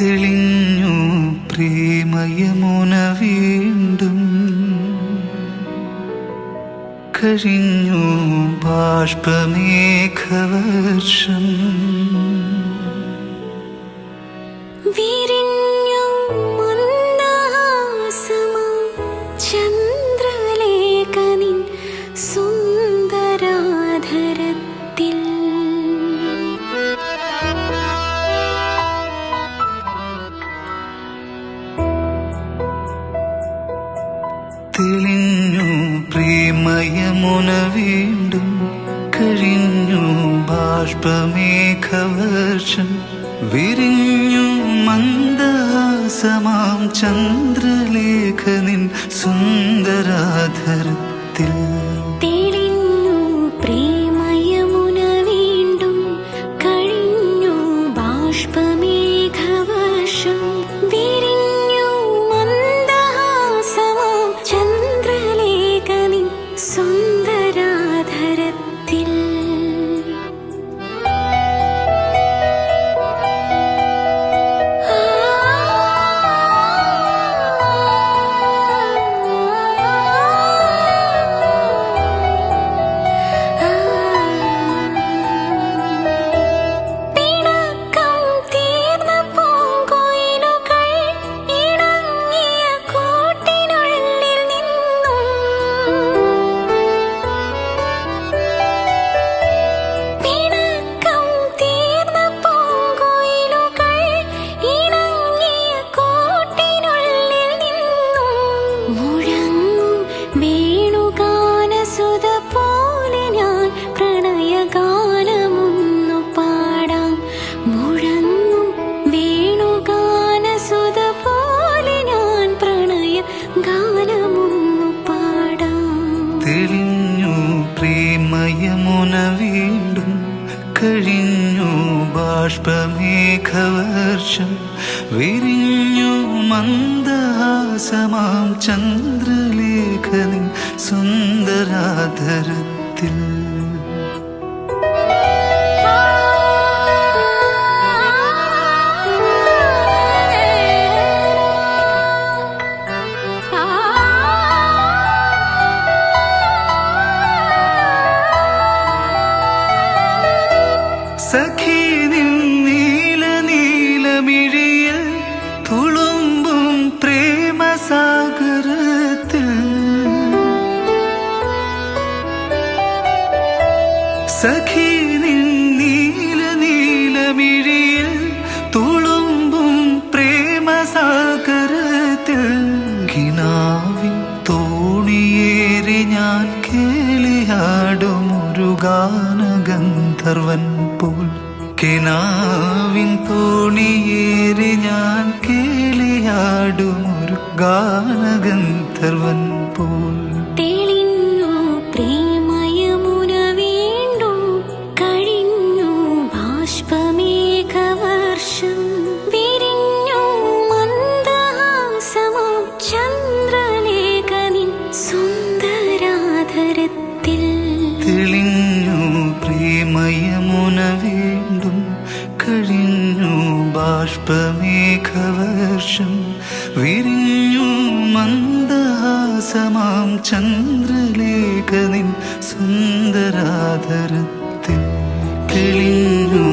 തെളിഞ്ഞു പ്രേമയമുന വീണ്ടും. കഴിഞ്ഞു ബാഷ്പമേഘവർഷം. പ്രേമയമുന വീണ്ടും കഴിഞ്ഞു ബാഷ്പമേഘവർഷം വിരിഞ്ഞു മന്ദഹാസമാം ചന്ദ്രലേഖനിൻ സുന്ദരാധരത്തിൽ. പ്രേമയമുന വീണ്ടും കഴിഞ്ഞു ബാഷ്പമേഘവർഷം. വിരിഞ്ഞു മന്ദഹാസമാം ചന്ദ്രലേഖനിൻ സുന്ദരാധരത്തിൽ. സഖി നീല നീലമിഴിയിൽ തുളുമ്പും പ്രേമസാഗരത്തിൽ. സഖി നീല നീലമിഴിയിൽ ഗാനഗന്ധർവൻ പോൽ കിനാവിൻ തോണിയേറി ഞാൻ കേളിയാടും ഒരു ഗാനഗന്ധർവൻ പോൽ. ബാഷ്പമേഘവർഷം വിരിഞ്ഞു മന്ദഹാസമാം പ്രേമയമുന വീണ്ടും കഴിഞ്ഞു ബാഷ്പമേഘവർഷം വിരിഞ്ഞു മന്ദഹാസമാം ചന്ദ്രലേഖനിൻ സുന്ദരാധരത്തിൽ തെളിഞ്ഞു